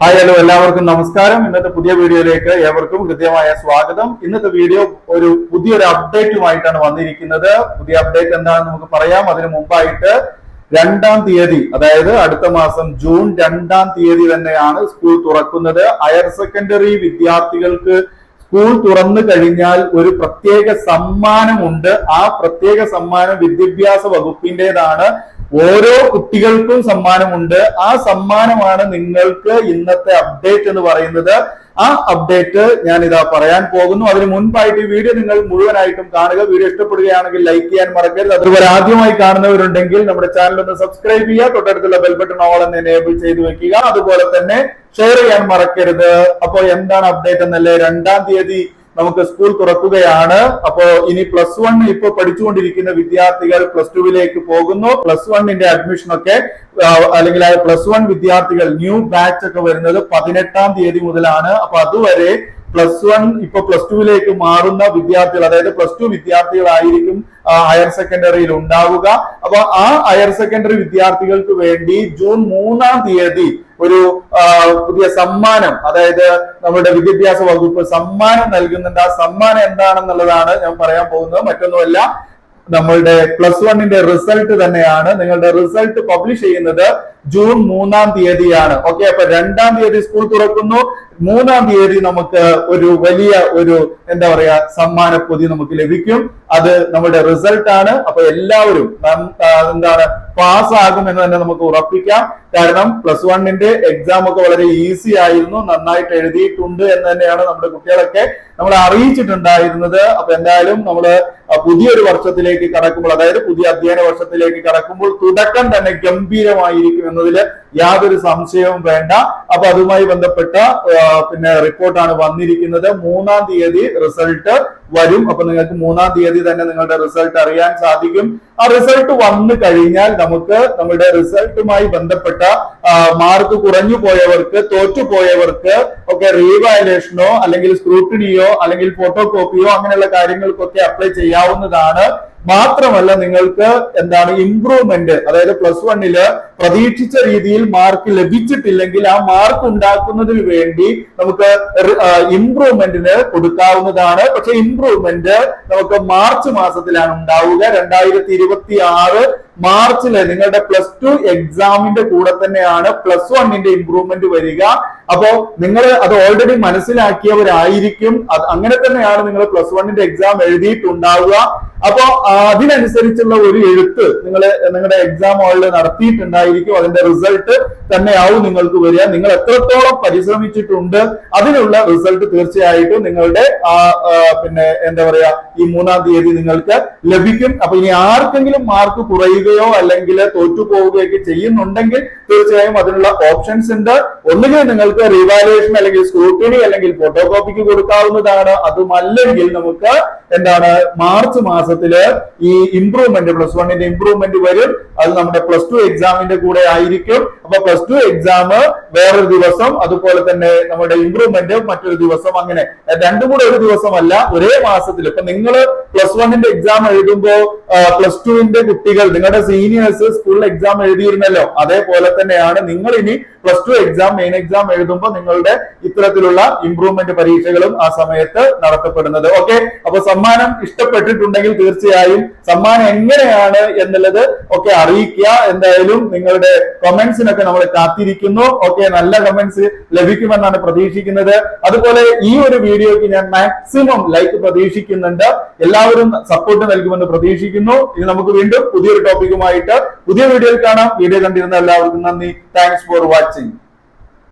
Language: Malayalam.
ഹായ് ഹലോ എല്ലാവർക്കും നമസ്കാരം. ഇന്നത്തെ പുതിയ വീഡിയോയിലേക്ക് ഏവർക്കും ഹൃദ്യമായ സ്വാഗതം. ഇന്നത്തെ വീഡിയോ ഒരു പുതിയൊരു അപ്ഡേറ്റുമായിട്ടാണ് വന്നിരിക്കുന്നത്. പുതിയ അപ്ഡേറ്റ് എന്താണെന്ന് നമുക്ക് പറയാം. അതിനു മുമ്പായിട്ട് രണ്ടാം തീയതി അതായത് അടുത്ത മാസം ജൂൺ രണ്ടാം തീയതി തന്നെയാണ് സ്കൂൾ തുറക്കുന്നത്. ഹയർ സെക്കൻഡറി വിദ്യാർത്ഥികൾക്ക് സ്കൂൾ തുറന്നു കഴിഞ്ഞാൽ ഒരു പ്രത്യേക സമ്മാനമുണ്ട്. ആ പ്രത്യേക സമ്മാനം വിദ്യാഭ്യാസ വകുപ്പിന്റേതാണ്. ഓരോ കുട്ടികൾക്കും സമ്മാനമുണ്ട്. ആ സമ്മാനമാണ് നിങ്ങൾക്ക് ഇന്നത്തെ അപ്ഡേറ്റ് എന്ന് പറയുന്നത്. ആ അപ്ഡേറ്റ് ഞാൻ ഇതാ പറയാൻ പോകുന്നു. അതിന് മുൻപായിട്ട് ഈ വീഡിയോ നിങ്ങൾ മുഴുവനായിട്ടും കാണുക. വീഡിയോ ഇഷ്ടപ്പെടുകയാണെങ്കിൽ ലൈക്ക് ചെയ്യാൻ മറക്കരുത്. അതുപോലെ ആദ്യമായി കാണുന്നവരുണ്ടെങ്കിൽ നമ്മുടെ ചാനൽ ഒന്ന് സബ്സ്ക്രൈബ് ചെയ്യുക. തൊട്ടടുത്തുള്ള ബെൽബട്ടൺ ഓൾ എന്ന് എനേബിൾ ചെയ്ത് വെക്കുക. അതുപോലെ തന്നെ ഷെയർ ചെയ്യാൻ മറക്കരുത്. അപ്പോൾ എന്താണ് അപ്ഡേറ്റ് എന്നല്ലേ? രണ്ടാം തീയതി നമുക്ക് സ്കൂൾ തുറക്കുകയാണ്. അപ്പോ ഇനി പ്ലസ് വൺ ഇപ്പൊ പഠിച്ചുകൊണ്ടിരിക്കുന്ന വിദ്യാർത്ഥികൾ പ്ലസ് ടുവിലേക്ക് പോകുന്നു. പ്ലസ് വണ്ണിന്റെ അഡ്മിഷൻ ഒക്കെ അല്ലെങ്കിൽ പ്ലസ് വൺ വിദ്യാർത്ഥികൾ ന്യൂ ബാച്ച് ഒക്കെ വരുന്നത് പതിനെട്ടാം തീയതി മുതലാണ്. അപ്പൊ അതുവരെ പ്ലസ് വൺ ഇപ്പൊ പ്ലസ് ടുവിലേക്ക് മാറുന്ന വിദ്യാർത്ഥികൾ അതായത് പ്ലസ് ടു വിദ്യാർത്ഥികളായിരിക്കും ഹയർ സെക്കൻഡറിയിൽ ഉണ്ടാവുക. അപ്പൊ ആ ഹയർ സെക്കൻഡറി വിദ്യാർത്ഥികൾക്ക് വേണ്ടി ജൂൺ മൂന്നാം തീയതി ഒരു പുതിയ സമ്മാനം അതായത് നമ്മുടെ വിദ്യാഭ്യാസ വകുപ്പ് സമ്മാനം നൽകുന്നുണ്ട്. ആ സമ്മാനം എന്താണെന്നുള്ളതാണ് ഞാൻ പറയാൻ പോകുന്നത്. മറ്റൊന്നുമല്ല നമ്മളുടെ പ്ലസ് വണ്ണിന്റെ റിസൾട്ട് തന്നെയാണ്. നിങ്ങളുടെ റിസൾട്ട് പബ്ലിഷ് ചെയ്യുന്നത് ജൂൺ മൂന്നാം തീയതിയാണ്. ഓക്കെ അപ്പൊ രണ്ടാം തീയതി സ്കൂൾ തുറക്കുന്നു. മൂന്നാം തീയതി നമുക്ക് ഒരു വലിയ ഒരു എന്താ പറയാ സമ്മാന പൊതി നമുക്ക് ലഭിക്കും. അത് നമ്മുടെ റിസൾട്ട് ആണ്. അപ്പൊ എല്ലാവരും എന്താണ് പാസ് ആകും എന്ന് തന്നെ നമുക്ക് ഉറപ്പിക്കാം. കാരണം പ്ലസ് വണ്ണിന്റെ എക്സാം ഒക്കെ വളരെ ഈസി ആയിരുന്നു. നന്നായിട്ട് എഴുതിയിട്ടുണ്ട് എന്ന് തന്നെയാണ് നമ്മുടെ കുട്ടികളൊക്കെ നമ്മളെ അറിയിച്ചിട്ടുണ്ടായിരുന്നത്. അപ്പൊ എന്തായാലും നമ്മൾ പുതിയൊരു വർഷത്തിലേക്ക് കടക്കുമ്പോൾ അതായത് പുതിയ അധ്യയന വർഷത്തിലേക്ക് കടക്കുമ്പോൾ തുടക്കം തന്നെ ഗംഭീരമായിരിക്കും എന്നതിൽ യാതൊരു സംശയവും വേണ്ട. അപ്പൊ അതുമായി ബന്ധപ്പെട്ട പിന്നെ റിപ്പോർട്ടാണ് വന്നിരിക്കുന്നത്. മൂന്നാം തീയതി റിസൾട്ട് വരും. അപ്പൊ നിങ്ങൾക്ക് മൂന്നാം തീയതി തന്നെ നിങ്ങളുടെ റിസൾട്ട് അറിയാൻ സാധിക്കും. ആ റിസൾട്ട് വന്നു കഴിഞ്ഞാൽ നമുക്ക് നമ്മുടെ റിസൾട്ടുമായി ബന്ധപ്പെട്ട മാർക്ക് കുറഞ്ഞു പോയവർക്ക് തോറ്റുപോയവർക്ക് ഒക്കെ റീവാലുവേഷനോ അല്ലെങ്കിൽ സ്ക്രൂട്ടിനിയോ അല്ലെങ്കിൽ ഫോട്ടോ കോപ്പിയോ അങ്ങനെയുള്ള കാര്യങ്ങൾക്കൊക്കെ അപ്ലൈ ചെയ്യാവുന്നതാണ്. മാത്രമല്ല നിങ്ങൾക്ക് എന്താണ് ഇംപ്രൂവ്മെന്റ് അതായത് പ്ലസ് വണ്ണിൽ പ്രതീക്ഷിച്ച രീതിയിൽ മാർക്ക് ലഭിച്ചിട്ടില്ലെങ്കിൽ ആ മാർക്ക് ഉണ്ടാക്കുന്നതിന് വേണ്ടി നമുക്ക് ഇംപ്രൂവ്മെന്റിന് കൊടുക്കാവുന്നതാണ്. പക്ഷെ ഇംപ്രൂവ്മെന്റ് നമുക്ക് മാർച്ച് മാസത്തിലാണ് ഉണ്ടാവുക. രണ്ടായിരത്തി ഇരുപത്തി ആറ് മാർച്ചിൽ നിങ്ങളുടെ പ്ലസ് ടു എക്സാമിന്റെ കൂടെ തന്നെയാണ് പ്ലസ് വണ്ണിന്റെ ഇംപ്രൂവ്മെന്റ് വരിക. അപ്പോ നിങ്ങൾ അത് ഓൾറെഡി മനസ്സിലാക്കിയവരായിരിക്കും. അങ്ങനെ തന്നെയാണ് നിങ്ങൾ പ്ലസ് വണ്ണിന്റെ എക്സാം എഴുതിയിട്ടുണ്ടാവുക. അപ്പോ അതിനനുസരിച്ചുള്ള ഒരു എഴുത്ത് നിങ്ങൾ നിങ്ങളുടെ എക്സാം ഹാളിൽ നടത്തിയിട്ടുണ്ടായിരിക്കും. അതിന്റെ റിസൾട്ട് തന്നെയാവും നിങ്ങൾക്ക് വരിക. നിങ്ങൾ എത്രത്തോളം പരിശ്രമിച്ചിട്ടുണ്ട് അതിനുള്ള റിസൾട്ട് തീർച്ചയായിട്ടും നിങ്ങളുടെ പിന്നെ എന്താ പറയാ ഈ മൂന്നാം തീയതി നിങ്ങൾക്ക് ലഭിക്കും. അപ്പൊ ഇനി ആർക്കെങ്കിലും മാർക്ക് കുറയുകയോ അല്ലെങ്കിൽ തോറ്റു പോവുകയൊക്കെ ചെയ്യുന്നുണ്ടെങ്കിൽ തീർച്ചയായും അതിനുള്ള ഓപ്ഷൻസ് ഉണ്ട്. ഒന്നുകിൽ നിങ്ങൾക്ക് റിവാലുവേഷൻ അല്ലെങ്കിൽ സ്ക്രൂട്ടിനി അല്ലെങ്കിൽ ഫോട്ടോ കോപ്പിക്ക് കൊടുക്കാവുന്നതാണ്. അതുമല്ലെങ്കിൽ നമുക്ക് എന്താണ് മാർച്ച് മാസത്തിൽ ഈ ഇംപ്രൂവ്മെന്റ് പ്ലസ് വണ്ണിന്റെ ഇംപ്രൂവ്മെന്റ് വരും. അത് നമ്മുടെ പ്ലസ് ടു എക്സാമിന്റെ കൂടെ ആയിരിക്കും. അപ്പൊ പ്ലസ് ടു എക്സാം വേറൊരു ദിവസം അതുപോലെ തന്നെ നമ്മുടെ ഇംപ്രൂവ്മെന്റ് മറ്റൊരു ദിവസം അങ്ങനെ. രണ്ടും കൂടെ ഒരു ദിവസമല്ല ഒരേ മാസത്തിൽ ഇപ്പൊ നിങ്ങൾ പ്ലസ് വണ്ണിന്റെ എക്സാം എഴുതുമ്പോ പ്ലസ് ടുവിന്റെ കുട്ടികൾ നിങ്ങളുടെ സീനിയേഴ്സ് സ്കൂളിൽ എക്സാം എഴുതിയിരുന്നല്ലോ. അതേപോലെ തന്നെയാണ് നിങ്ങൾ ഇനി plus two exam main exam എഴുതുമ്പോൾ നിങ്ങളുടെ ഇത്തരത്തിലുള്ള ഇംപ്രൂവ്മെന്റ് പരീക്ഷകളും ആ സമയത്ത് നടത്തപ്പെടുന്നത്. ഓക്കെ അപ്പൊ സമ്മാനം ഇഷ്ടപ്പെട്ടിട്ടുണ്ടെങ്കിൽ തീർച്ചയായും സമ്മാനം എങ്ങനെയാണ് എന്നുള്ളത് ഒക്കെ അറിയിക്കുക. എന്തായാലും നിങ്ങളുടെ കമന്റ്സിനൊക്കെ നമ്മൾ കാത്തിരിക്കുന്നു. ഓക്കെ നല്ല കമന്റ്സ് ലഭിക്കുമെന്നാണ് പ്രതീക്ഷിക്കുന്നത്. അതുപോലെ ഈ ഒരു വീഡിയോക്ക് ഞാൻ മാക്സിമം ലൈക്ക് പ്രതീക്ഷിക്കുന്നുണ്ട്. എല്ലാവരും സപ്പോർട്ട് നൽകുമെന്ന് പ്രതീക്ഷിക്കുന്നു. ഇനി നമുക്ക് വീണ്ടും പുതിയൊരു ടോപ്പിക്കുമായിട്ട് പുതിയ വീഡിയോയിൽ കാണാം. വീഡിയോ കണ്ടിരുന്ന എല്ലാവർക്കും നന്ദി. Thanks for watching